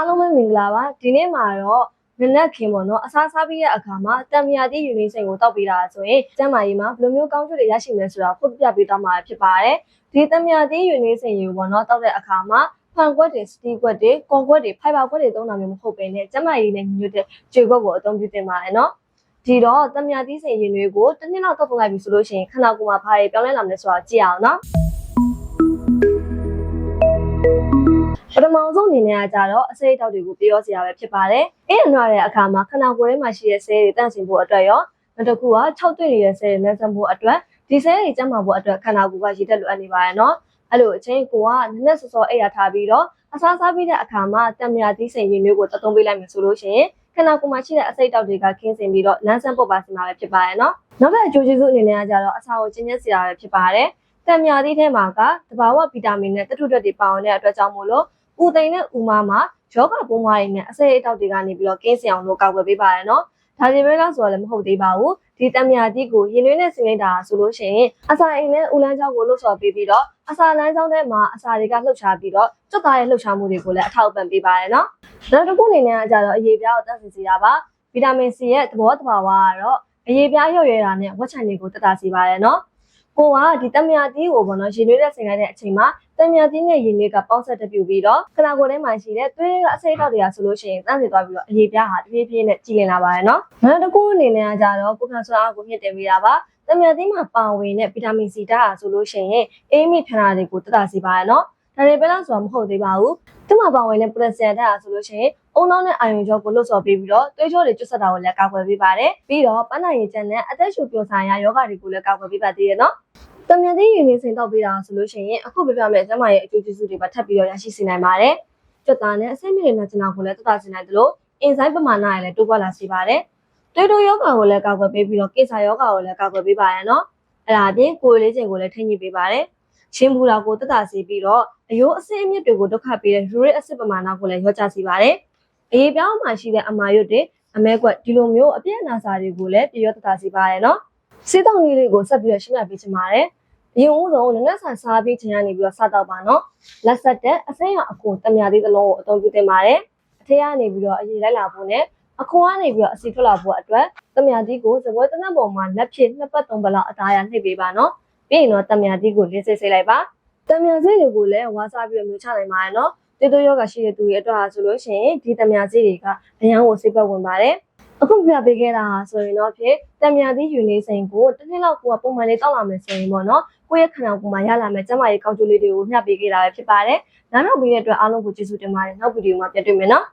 အားလုံးပဲမင်္ဂလာပါဒီနေ့မှာတော့နနက်ခင်းပေါ့နော်အစားစားပြီးတဲ့အခါမှာတံမြာတိယူနေစိန်ကိုတောက်ပေးတာဆိုရင်ကျန်းမာရေးမှာဘယ်လိုမျိုးကောင်းကျိုးတွေရရှိမလဲဆိုတာဖုတ်ပြပေးသွားမှာဖြစ်ပါတယ်ဒီတံမြာတိယူနေစိန်ကိုပေါ့နော်တောက်တဲ့အခါမှာဖန်ကွက်တွေစတီကွက်တွေကွန်ကွက်တွေဖိုင်ဘာကွက်တွေသုံးတာမျိုးမဟုတ်ဘဲနဲ့ကျန်းမာရေးနဲ့ညီညွတ်တဲ့ကြွေကွက်ကိုအသုံးပြုတင်ပါတယ်နော်ဒီတော့တံမြာတိစိန်ရင်တွေကိုတစ်နှစ်လောက်တောက်ပုံလိုက်ပြီဆိုလို့ရှိရင်ခန္ဓာကိုယ်မှာဘာတွေပြောင်းလဲလာမလဲဆိုတာကြည့်အောင်နော် ပထမဆုံးအနေနဲ့ကကြတော့အစိတ်အတောက်တွေကိုပြောစရာပဲဖြစ်ပါတယ်။အဲ့အနွားတဲ့အခါမှာခန္ဓာကိုယ်ထဲမှာရှိတဲ့ဆဲတွေတန့်စင်ဖို့အတွက်ရောနောက်တစ်ခုက၆တွေ့နေတဲ့ဆဲတွေလန်းဆန်းဖို့အတွက်ဒီဆဲတွေကျန်းမာဖို့အတွက်ခန္ဓာကိုယ်ကရည်တက်လိုအပ်နေပါတယ်နော်။အဲ့လိုအချင်းကိုကနည်းနည်းစောစောအိပ်ရထားပြီးတော့အစားစားပြီးတဲ့အခါမှာတံမြာသီးစိန်ရည်မျိုးကိုသုံးပေးလိုက်မယ်ဆိုလို့ရှိရင်ခန္ဓာကိုယ်မှာရှိတဲ့အစိတ်အတောက်တွေကခင်းစင်ပြီးတော့လန်းဆန်းပုတ်ပါစင်မှာပဲဖြစ်ပါတယ်နော်။နောက်ထပ်အကျိုးကျေးဇူးအနေနဲ့ကကြတော့အစာကိုကျဉ်းကျဉ်းစရာပဲဖြစ်ပါတယ်။တံမြာသီးထဲမှာကတဘာဝဗီတာမင်နဲ့တထုဓာတ်တွေပါဝင်တဲ့အတွက်ကြောင့်မို့လို့ ဥသိမ်းနဲ့ဥမာမှာယောဂပုံးဝါးတွေနဲ့အစိတ်အတောက်တွေကနေပြီးတော့ကင်းစင်အောင်လို့ကောက်ွယ်ပေးပါရနော်။ဒါဒီပဲလားဆိုတော့လည်းမဟုတ်သေးပါဘူး။ဒီတံမြာတိကိုရင်သွေးနဲ့ဆင်လိုက်တာဆိုလို့ရှိရင်အစာအိမ်နဲ့ဥလန်းချောင်းကိုလှုပ်ဆော်ပေးပြီးတော့အစာလန်းချောင်းထဲမှာအစာတွေကလှုပ်ရှားပြီးတော့ကျွတ်သားရဲ့လှုပ်ရှားမှုတွေကိုလည်းအထောက်အပံ့ပေးပါရနော်။နောက်တစ်ခုအနေနဲ့ကကြတော့အရေးပြားကိုတန့်စင်စေတာပါ။ဗီတာမင် C ရဲ့သဘောတဘာဝကတော့အရေးပြားရွရွတာနဲ့ဝက်ချန်တွေကိုတက်တာစီပါရနော်။ ကိုကဒီတမယာတီးကိုပေါ့နော်ရင်သွေးနဲ့ဆင်လိုက်တဲ့အချိန်မှာတမယာတီးနဲ့ရင်သွေးကပေါင်းဆက်တပြူပြီးတော့ခနာကိုယ်ထဲမှာရှိတဲ့သွေးကအစိတ်အတောက်တွေကဆိုလို့ရှိရင်တန့်စီသွားပြီးတော့အရေးပြားဟာတပြေးပြေးနဲ့ကြီးလင်လာပါတယ်နော်။နောက်တစ်ခုအနေနဲ့ကကြတော့ကိုခံစွမ်းအားကိုမြင့်တင်ပေးတာပါ။တမယာတီးမှာပါဝင်တဲ့ဗီတာမင်စီဓာတ်ဟာဆိုလို့ရှိရင်အေးမိခန္ဓာတွေကိုတက်တာစီပါတယ်နော်။ဒါတွေပဲလားဆိုတော့မဟုတ်သေးပါဘူး။သူ့မှာပါဝင်တဲ့ပိုလက်ဆီယမ်ဓာတ်ဟာဆိုလို့ရှိရင် အုံနောက်နဲ့အာယုံကြောကိုလွတ်ဆော်ပေးပြီးတော့သွေးကြောတွေကျွတ်ဆက်တာကိုလည်းကာကွယ်ပေးပါတယ်။ပြီးတော့ပန်းနိုင်ရည်ကျန်တဲ့အသက်ရှူပျော်ဆိုင်ရာယောဂတွေကိုလည်းကာကွယ်ပေးပါသေးရဲ့နော်။တမန်သေးရင်နေစိန်တော့ပေးတာဆိုလို့ရှိရင်အခုပြပြမယ့်ကျမရဲ့အကျိုးကျေးဇူးတွေပါထပ်ပြီးတော့ရရှိစေနိုင်ပါတယ်။ကြွတာနဲ့အစိမ့်မြင့်တဲ့ကျနာကိုလည်းတက်တာစေနိုင်တယ်လို့အင်ဇိုင်းပမာဏရလည်းတိုးပွားလာစေပါတယ်။တွေးတိုးယောဂကိုလည်းကာကွယ်ပေးပြီးတော့ကိစ္စယောဂကိုလည်းကာကွယ်ပေးပါရနော်။အဲ့ဒါအပြင်ကိုယ်လေးချိန်ကိုလည်းထိန်းညှိပေးပါတယ်။ချင်းဘူးတာကိုတက်တာစေပြီးတော့အယိုးအဆင်းအမြစ်တွေကိုဒုက္ခပေးတဲ့ uric acid ပမာဏကိုလည်းရောကြစေပါတယ်။ အရေးပြောင်းမှရှိတဲ့အမာရွတ်တွေအမဲကွက်ဒီလိုမျိုးအပြည့်အနာစာတွေကိုလည်းပြရောတက်တာစေပါတယ်နော်။စေးတောင်လေးတွေကိုဆက်ပြီးတော့ရှင်းပြပေးချင်ပါတယ်။အရင်ဦးဆုံးငငက်ဆန်စားပြီးခြင်းကနေပြီးတော့စားတော့ပါနော်လက်ဆက်တဲ့အစိမ်းရအကွန်တမြာသေးသလုံးကိုအသုံးပြုသင့်ပါတယ်အထက်ကနေပြီးတော့အရေးလိုက်လာဖို့နဲ့အခွန်ကနေပြီးတော့အစီထွက်လာဖို့အတွက်တမြာသီးကိုစပွဲတနက်ပေါ်မှာလက်ဖြစ်နှစ်ပတ်သုံးပတ်လောက်အသားရနှိပ်ပေးပါနော်ပြီးရင်တော့တမြာသီးကိုလင်းစိတ်စိတ်လိုက်ပါတမြာစိတ်တွေကိုလည်းဝါစားပြီးတော့မျိုးချနိုင်ပါတယ်နော် တေးတိုးယောဂရှိတဲ့သူတွေအတွက်ဟာဆိုလို့ရှိရင်ဒီတမြာစိတ်တွေကအရန်ကိုစိတ်ပတ်ဝင်ပါတယ်အခုပြပေးခဲ့တာဟာဆိုရင်တော့ဖြစ်တမြာသီးယူနေစိန်ကိုတစ်နှစ်လောက်ကိုကပုံမှန်လေးတောက်လာမယ်ဆိုရင်ပေါ့နော်ကိုယ့်ရဲ့ခန္ဓာကိုယ်မှာရလာမယ့်ကျန်းမာရေးကောင်းကျိုးလေးတွေကိုမျှပေးခဲ့တာပဲဖြစ်ပါတယ်။နောက်နောက်ပြီးတဲ့အတွက်အားလုံးကိုကျေးဇူးတင်ပါတယ်။နောက်ဗီဒီယိုမှာပြန်တွေ့မယ်နော်။